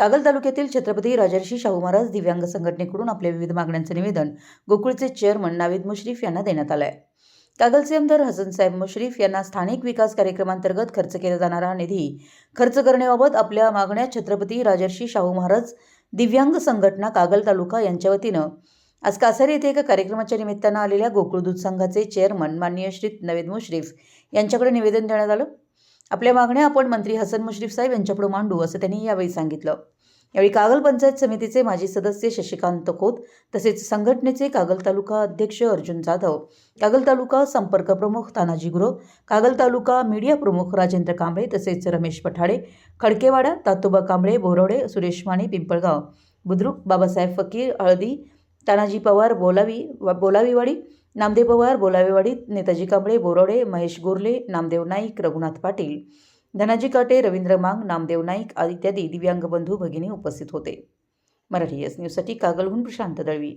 कागल तालुक्यातील छत्रपती राजर्षी शाहू महाराज दिव्यांग संघटनेकडून आपल्या विविध मागण्यांचं निवेदन गोकुळचे चेअरमन नावेद मुश्रीफ यांना देण्यात आलं आहे कागलचे आमदार हसनसाहेब मुश्रीफ यांना स्थानिक विकास कार्यक्रमांतर्गत खर्च केला जाणारा निधी खर्च करण्याबाबत आपल्या मागण्या छत्रपती राजर्षी शाहू महाराज दिव्यांग संघटना कागल तालुका यांच्या वतीनं आज कासारी येथे एका कार्यक्रमाच्या निमित्तानं आलेल्या गोकुळ दूध संघाचे चेअरमन माननीय श्री नवेद मुश्रीफ यांच्याकडे निवेदन देण्यात आलं. आपल्या मागण्या आपण मंत्री हसन मुश्रीफ साहेब यांच्यापुढे मांडू असं त्यांनी यावेळी सांगितलं. यावेळी कागल पंचायत समितीचे माजी सदस्य शशिकांत खोत तसेच संघटनेचे कागल तालुका अध्यक्ष अर्जुन जाधव कागल तालुका संपर्क प्रमुख तानाजी गुरव कागल तालुका मीडिया प्रमुख राजेंद्र कांबळे तसेच रमेश पठाडे खडकेवाडा तातोबा कांबळे बोरवडे सुरेश माने पिंपळगाव बुद्रुक बाबासाहेब फकीर हळदी तानाजी पवार बोलावी बोलावीवाडी नामदेव पवार बोलावेवाडीत नेताजी कांबळे बोरोडे महेश गोरले नामदेव नाईक रघुनाथ पाटील धनाजी काटे रवींद्र मांग नामदेव नाईक इत्यादी दिव्यांग बंधू भगिनी उपस्थित होते. मराठी एस न्यूजसाठी कागलहून प्रशांत दळवी.